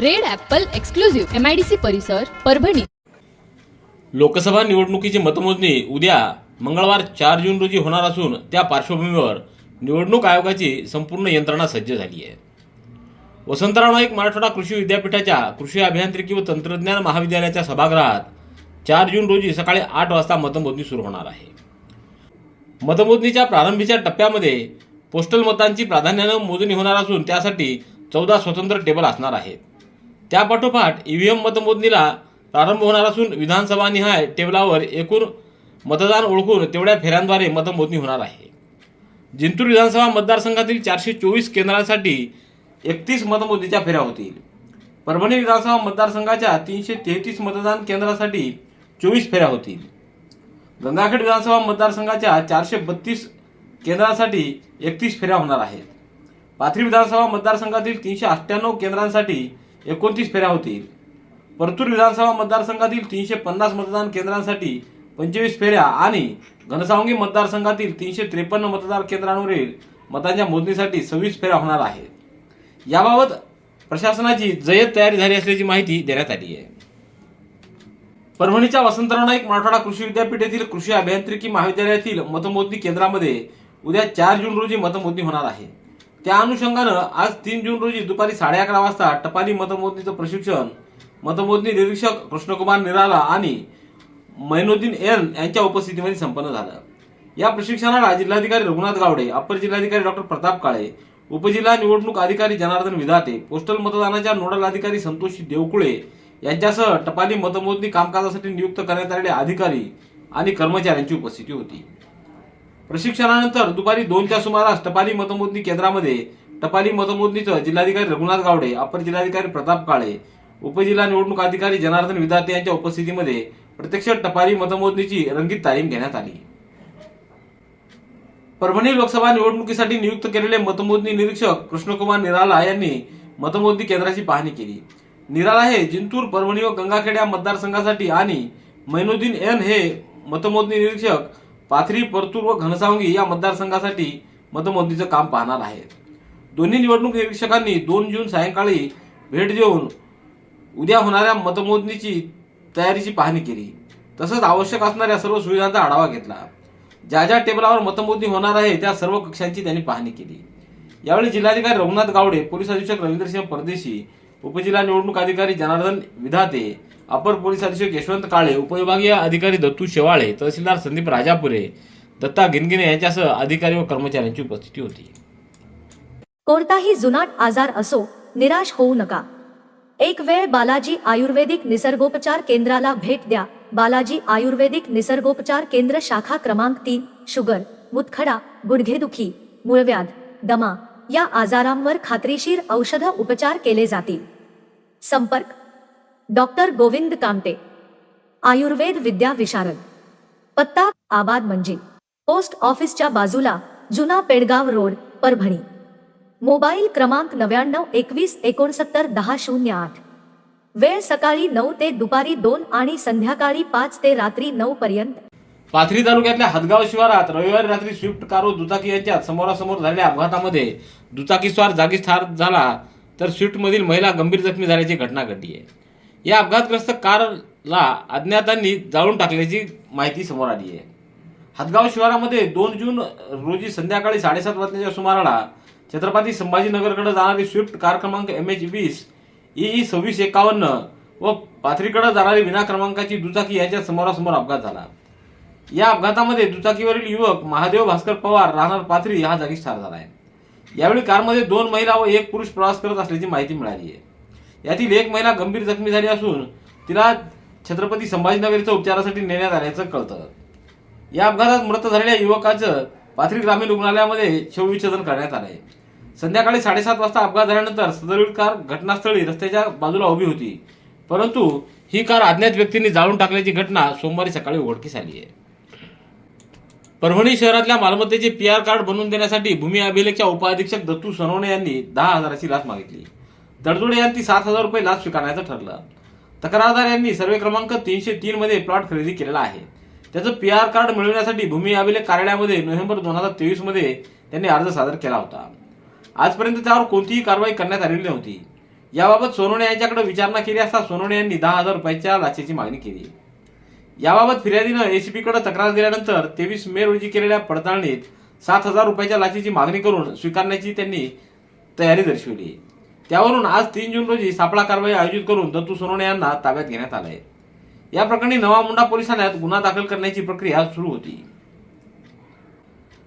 Red apple exclusive MIDC परिसर परभणी. लोकसभा निवडणुकीची मतमोजणी उद्या मंगळवार चार जून रोजी होणार असून त्या पार्श्वभूमीवर निवडणूक आयोगाची संपूर्ण यंत्रणा सज्ज झाली आहे. वसंतराव नाईक मराठवाडा कृषी विद्यापीठाच्या कृषी अभियांत्रिकी व तंत्रज्ञान महाविद्यालयाच्या सभागृहात चार जून रोजी सकाळी आठ वाजता मतमोजणी सुरू होणार आहे. मतमोजणीच्या प्रारंभीच्या टप्प्यामध्ये पोस्टल मतांची प्राधान्यानं मोजणी होणार असून त्यासाठी चौदा स्वतंत्र टेबल असणार आहेत. त्यापाठोपाठ ई व्ही एम मतमोजणीला प्रारंभ होणार असून विधानसभा निहाय टेबलावर एकूण मतदान ओळखून तेवढ्या फेऱ्यांद्वारे मतमोजणी होणार आहे. जिंतूर विधानसभा मतदारसंघातील चारशे चोवीस केंद्रांसाठी एकतीस मतमोजणीच्या फेऱ्या होतील. परभणी विधानसभा मतदारसंघाच्या तीनशे तेहतीस मतदान केंद्रासाठी चोवीस फेऱ्या होतील. गंगाखेड विधानसभा मतदारसंघाच्या चारशे बत्तीस केंद्रांसाठी एकतीस फेऱ्या होणार आहेत. पाथरी विधानसभा मतदारसंघातील तीनशे अठ्ठ्याण्णव केंद्रांसाठी एकोणतीस फेऱ्या होतील. परतूर विधानसभा मतदारसंघातील तीनशे पन्नास मतदान केंद्रांसाठी पंचवीस फेऱ्या आणि घनसावंगी मतदारसंघातील तीनशे त्रेपन्न मतदार केंद्रांवरील मतांच्या मोजणीसाठी सव्वीस फेऱ्या होणार आहेत. याबाबत प्रशासनाची जय्यत तयारी झाली असल्याची माहिती देण्यात आली आहे. परभणीच्या वसंतराव नाईक मराठवाडा कृषी विद्यापीठ येथील कृषी अभियांत्रिकी महाविद्यालयातील मतमोजणी केंद्रामध्ये उद्या चार जून रोजी मतमोजणी होणार आहे. त्या अनुषंगानं आज तीन जून रोजी दुपारी साडे अकरा वाजता टपाली मतमोजणीचं प्रशिक्षण मतमोजणी निरीक्षक कृष्णकुमार निराला आणि मैनुद्दीन एन यांच्या उपस्थितीमध्ये संपन्न झालं. या प्रशिक्षणाला जिल्हाधिकारी रघुनाथ गावडे अप्पर जिल्हाधिकारी डॉक्टर प्रताप काळे उपजिल्हा निवडणूक अधिकारी जनार्दन विधाते पोस्टल मतदानाच्या नोडल अधिकारी संतोषी देवकुळे यांच्यासह टपाली मतमोजणी कामकाजासाठी नियुक्त करण्यात आलेले अधिकारी आणि कर्मचाऱ्यांची उपस्थिती होती. प्रशिक्षणानंतर दुपारी दोनच्या सुमारास टपाली मतमोजणी केंद्रामध्ये टपाली मतमोजणीचं जिल्हाधिकारी रघुनाथ गावडे अपर जिल्हाधिकारी प्रताप काळे उपजिल्हा निवडणूक अधिकारी जनार्दन विद्यार्थी यांच्या उपस्थितीमध्ये प्रत्यक्ष टपाली मतमोजणीची रंगीत तालीम घेण्यात आली. परभणी लोकसभा निवडणुकीसाठी नियुक्त केलेले मतमोजणी निरीक्षक कृष्णकुमार निराला यांनी मतमोजणी केंद्राची पाहणी केली. निराला हे जिंतूर परभणी व गंगाखेड या मतदारसंघासाठी आणि मैनुद्दीन एन हे मतमोजणी निरीक्षक पाथरी परतूर व घनसावंगी या मतदारसंघासाठी मतमोजणीचं काम पाहणार आहेत. दोन्ही निवडणूक निरीक्षकांनी दोन जून सायंकाळी भेट देऊन उद्या होणाऱ्या मतमोजणीची तयारीची पाहणी केली. तसंच आवश्यक असणाऱ्या सर्व सुविधांचा आढावा घेतला. ज्या ज्या टेबलावर मतमोजणी होणार आहे त्या सर्व कक्षांची त्यांनी पाहणी केली. यावेळी जिल्हाधिकारी रघुनाथ गावडे पोलीस अधीक्षक रवींद्रसिंह परदेशी उपजिल्हा निवडणूक अधिकारी जनार्दन विधाते अपर पोलीस अधीक्षक यशवंत काळे उपविभागीय अधिकारी दत्तू शेवाळे तहसीलदार संदीप राजापुरे दत्ता गिनगिने यांच्यासह अधिकारी व कर्मचाऱ्यांची उपस्थिती होती. कोणताही जुनाट आजार असो निराश होऊ नका. एक वेळ बालाजी आयुर्वेदिक निसर्गोपचार केंद्राला भेट द्या. बालाजी आयुर्वेदिक निसर्गोपचार केंद्र शाखा क्रमांक तीन शुगर मुतखडा गुडघेदुखी मूळव्याध दमा या आजारांवर खात्रीशीर औषध उपचार केले जातील. संपर्क डॉक्टर गोविंद कामते. आयुर्वेद विद्या विशारद. पत्ता आबाद मंजी. पोस्ट ऑफिसच्या बाजूला जुना पेडगाव रोड परभणी. मोबाईल क्रमांक नव्याण्णव एकवीस एकोणसत्तर दहा शून्य आठ. वेळ सकाळी नऊ ते दुपारी दोन आणि संध्याकाळी पाच ते रात्री नऊ पर्यंत. पाथरी तालुक्यातल्या हदगाव शिवारात रविवारी रात्री स्विफ्ट कारो दुचाकी यांच्यात समोरासमोर झालेल्या अपघातामध्ये दुचाकीस्वार जागीच ठार झाला तर स्विफ्टमधील महिला गंभीर जखमी झाल्याची घटना घडली आहे. या अपघातग्रस्त कारला अज्ञातांनी जाळून टाकल्याची माहिती समोर आली आहे. हदगाव शिवारामध्ये दोन जून रोजी संध्याकाळी साडेसात वाजण्याच्या सुमाराला छत्रपती संभाजीनगरकडे जाणारी स्विफ्ट कार क्रमांक एम एच वीस ई सव्वीस एकावन्न व पाथरीकडे जाणारी विना क्रमांकाची दुचाकी यांच्या समोरासमोर अपघात झाला. या अपघातामध्ये दुचाकीवरील युवक महादेव भास्कर पवार राहणार पाथरी हा जागीच ठार झाला आहे यावेळी कारमध्ये दोन महिला व एक पुरुष प्रवास करत असल्याची माहिती मिळाली आहे. यातील एक महिला गंभीर जखमी झाली असून तिला छत्रपती संभाजीनगर उपचारासाठी नेण्यात आल्याचं कळतं. या अपघातात मृत झालेल्या युवकाचं पाथरी ग्रामीण रुग्णालयामध्ये शवविच्छेदन करण्यात आलं आहे संध्याकाळी साडेसात वाजता अपघात झाल्यानंतर सदरील कार घटनास्थळी रस्त्याच्या बाजूला उभी होती. परंतु ही कार अज्ञात व्यक्तींनी जाळून टाकल्याची घटना सोमवारी सकाळी उघडकीस आली आहे. परभणी शहरातल्या मालमत्तेचे पी आर कार्ड बनवून देण्यासाठी भूमी अभिलेखच्या उपाधीक्षक दत्तू सनवणे यांनी दहा हजाराची लाच मागितली. तडजोडे यांनी सात हजार रुपये लाच स्वीकारण्याचं ठरलं. तक्रारदार यांनी सर्वे क्रमांक तीनशे तीन मध्ये प्लॉट खरेदी केलेला आहे. त्याचं पी आर कार्ड मिळवण्यासाठी भूमी अभिलेख कार्यालयामध्ये नोव्हेंबर दोन हजार तेवीसमध्ये त्यांनी अर्ज सादर केला होता. आजपर्यंत त्यावर कोणतीही कारवाई करण्यात आलेली नव्हती. याबाबत सोनवणे यांच्याकडे विचारणा केली असता सोनवणे यांनी दहा हजार रुपयाच्या लाचेची मागणी केली. याबाबत फिर्यादीनं एसीपीकडे तक्रार दिल्यानंतर तेवीस मे रोजी केलेल्या पडताळणीत सात हजार रुपयाच्या लाचेची मागणी करून स्वीकारण्याची त्यांनी तयारी दर्शवली. त्यावरून आज तीन जून रोजी सापळा कारवाई आयोजित करून दत्तू सोनवणे यांना ताब्यात घेण्यात आलंय. या प्रकरणी नवा मुंडा पोलीस ठाण्यात गुन्हा दाखल करण्याची प्रक्रिया सुरू होती.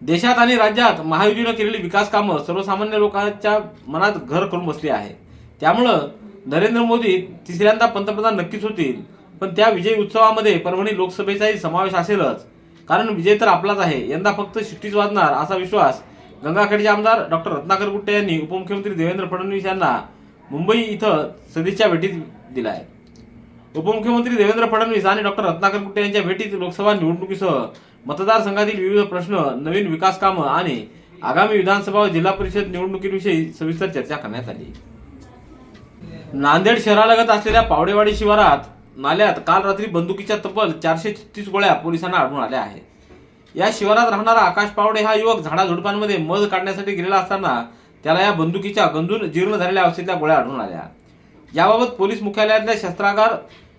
देशात आणि राज्यात महायुतीनं केलेली विकास कामं सर्वसामान्य लोकांच्या मनात घर करून बसली आहे. त्यामुळं नरेंद्र मोदी तिसऱ्यांदा पंतप्रधान नक्कीच होतील पण त्या विजय उत्सवामध्ये परभणी लोकसभेचाही समावेश असेलच. कारण विजय तर आपलाच आहे यंदा फक्त शिट्टीच वाजणार असा विश्वास गंगाखेडचे आमदार डॉक्टर रत्नाकर गुट्टे यांनी उपमुख्यमंत्री देवेंद्र फडणवीस यांना मुंबई इथं सदिच्छा भेटीत दिला आहे उपमुख्यमंत्री देवेंद्र फडणवीस आणि डॉक्टर रत्नाकर गुट्टे यांच्या भेटीत लोकसभा निवडणुकीसह मतदारसंघातील विविध प्रश्न नवीन विकास कामं आणि आगामी विधानसभा व जिल्हा परिषद निवडणुकीविषयी सविस्तर चर्चा करण्यात आली. नांदेड शहरालगत असलेल्या पावडेवाडी शिवारात नाल्यात काल रात्री बंदुकीच्या तब्बल चारशे छत्तीस गोळ्या पोलिसांना आढळून आल्या आहेत. या शिवारात राहणारा आकाश पावडे हा युवक झाडाझुडपांमध्ये मध काढण्यासाठी गेलेला असताना त्याला या बंदुकीच्या गंजून जीर्ण झालेल्या अवस्थेतल्या गोळ्या आढळून आल्या. याबाबत पोलीस मुख्यालयातल्या शस्त्रागार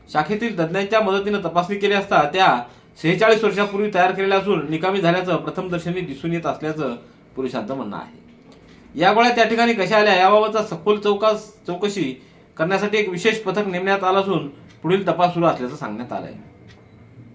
शाखेतील तज्ज्ञांच्या मदतीनं तपासणी केली असता त्या सेहेचाळीस वर्षापूर्वी तयार केलेल्या असून निकामी झाल्याचं प्रथमदर्शनी दिसून येत असल्याचं पोलिसांचं म्हणणं आहे. या गोळ्या त्या ठिकाणी कशा आल्या याबाबतचा सखोल चौकास चौकशी करण्यासाठी एक विशेष पथक नेमण्यात आलं असून पुढील तपास सुरू असल्याचं सांगण्यात आलं आहे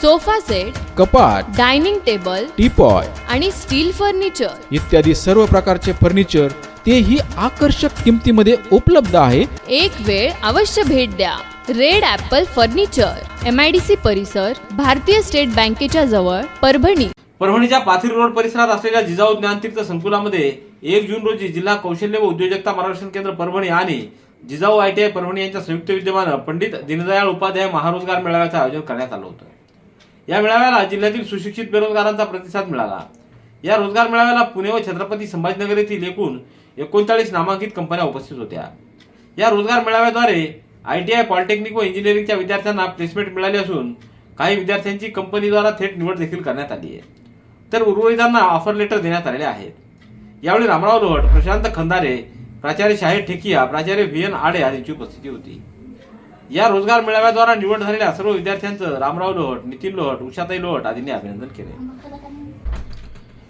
sofa set कपाट डायनिंग टेबल टीपॉय आणि स्टील फर्निचर. इत्यादी सर्व प्रकारचे फर्निचर तेही आकर्षक किमतीमध्ये उपलब्ध आहे. एक वेळ अवश्य भेट द्या. Red apple furniture M I D C परिसर भारतीय स्टेट बँकेच्या जवळ परभणी. परभणीच्या पाथरी रोड परिसरात असलेल्या जिजाऊ ज्ञानतीर्थ संकुलामध्ये एक जून रोजी जिल्हा कौशल्य व उद्योजकता मार्गदर्शन केंद्र परभणी आणि Jijau I T I Parbhani यांच्या संयुक्त विद्यमानं पंडित दीनदयाळ उपाध्याय महारोजगार मेळाव्याचं आयोजन करण्यात आलं होतं. या मेळाव्याला जिल्ह्यातील सुशिक्षित बेरोजगारांचा प्रतिसाद मिळाला. या रोजगार मेळाव्याला पुणे व छत्रपती संभाजीनगर येथील एकूण एकोणचाळीस नामांकित कंपन्या उपस्थित होत्या. या रोजगार मेळाव्याद्वारे आय टी आय पॉलिटेक्निक व इंजिनिअरिंगच्या विद्यार्थ्यांना प्लेसमेंट मिळाली असून काही विद्यार्थ्यांची कंपनीद्वारा थेट निवड देखील करण्यात आली आहे. तर उर्वरितांना ऑफर लेटर देण्यात आलेले आहेत. यावेळी रामराव लोहट प्रशांत खंदारे प्राचार्य शाहीर ठेकिया प्राचार्य व्ही एन आडे यांची उपस्थिती होती. या रोजगार मेळाव्याद्वारा निवड झालेल्या सर्व विद्यार्थ्यांचं रामराव लोहट नितीन लोहट उषाताई लोहट आदींनी अभिनंदन केले.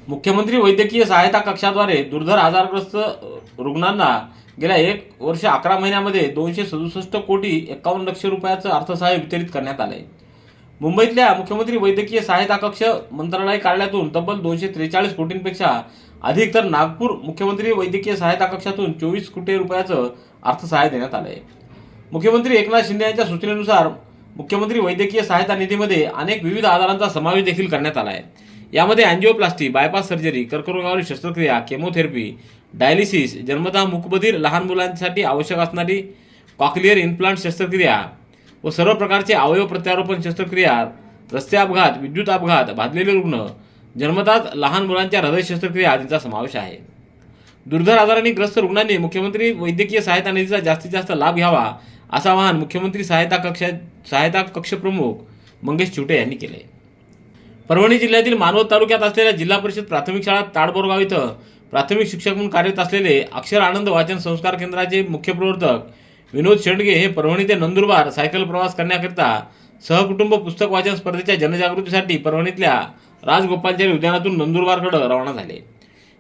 मुख्यमंत्री वैद्यकीय सहायता कक्षाद्वारे दुर्धर आजारग्रस्त रुग्णांना गेल्या एक वर्ष अकरा महिन्यामध्ये दोनशे सदुसष्ट कोटी एकावन्न लक्ष रुपयाचं अर्थसहाय्य वितरित करण्यात आलंय मुंबईतल्या मुख्यमंत्री वैद्यकीय सहायता कक्ष मंत्रालय कार्यालयातून तब्बल दोनशे त्रेचाळीस कोटींपेक्षा अधिक तर नागपूर मुख्यमंत्री वैद्यकीय सहायता कक्षातून चोवीस कोटी रुपयाचं अर्थसहाय्य देण्यात आलं आहे मुख्यमंत्री एकनाथ शिंदे यांच्या सूचनेनुसार मुख्यमंत्री वैद्यकीय सहायता निधीमध्ये अनेक विविध आजारांचा समावेश देखील करण्यात आला आहे. यामध्ये अँजिओप्लास्टी बायपास सर्जरी कर्करोगावरील शस्त्रक्रिया केमोथेरपी डायलिसिस जन्मतः मुकबधीर लहान मुलांसाठी आवश्यक असणारी कॉक्लिअर इम्प्लांट शस्त्रक्रिया व सर्व प्रकारचे अवयव प्रत्यारोपण शस्त्रक्रिया रस्ते अपघात विद्युत अपघात भाजलेले रुग्ण जन्मतात लहान मुलांच्या हृदय शस्त्रक्रिया आदींचा समावेश आहे. दुर्धर आजारांनी ग्रस्त रुग्णांनी मुख्यमंत्री वैद्यकीय सहायता निधीचा जास्तीत जास्त लाभ घ्यावा असं आवाहन मुख्यमंत्री सहायता कक्षा सहायता कक्ष प्रमुख मंगेश चिवटे यांनी केले. परभणी जिल्ह्यातील मानवत तालुक्यात असलेल्या जिल्हा परिषद प्राथमिक शाळा ताडबोरगाव इथं प्राथमिक शिक्षक म्हणून कार्यरत असलेले अक्षर आनंद वाचन संस्कार केंद्राचे मुख्य प्रवर्तक विनोद शेंडगे हे परभणी ते नंदुरबार सायकल प्रवास करण्याकरिता सहकुटुंब पुस्तक वाचन स्पर्धेच्या जनजागृतीसाठी परभणीतल्या राजगोपालचारी उद्यानातून नंदुरबारकडे रवाना झाले.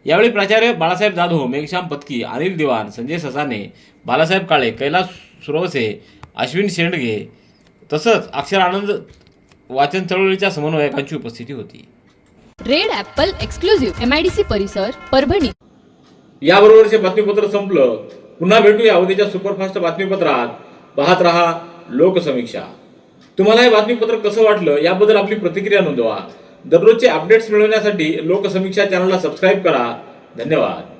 यावेळी प्राचार्य बाळासाहेब जाधव मेघश्याम पत्की अनिल दिवान संजय ससाने बालासाहेब काळे कैलास सुरवसे अश्विन शेंडगे तसंच अक्षर आनंद वाचन चळवळीच्या समन्वयकांची उपस्थिती होती. Red apple exclusive M I D C परिसर परभणी. याबरोबरचे बातमीपत्र संपलं. पुन्हा भेटूया उद्याच्या सुपरफास्ट बातमीपत्रात. पाहत रहा लोकसमीक्षा. तुम्हाला हे बातमीपत्र कसं वाटलं याबद्दल आपली प्रतिक्रिया नोंदवा. दररोजचे अपडेट्स मिळवण्यासाठी लोकसमीक्षा चॅनलला सबस्क्राईब करा. धन्यवाद.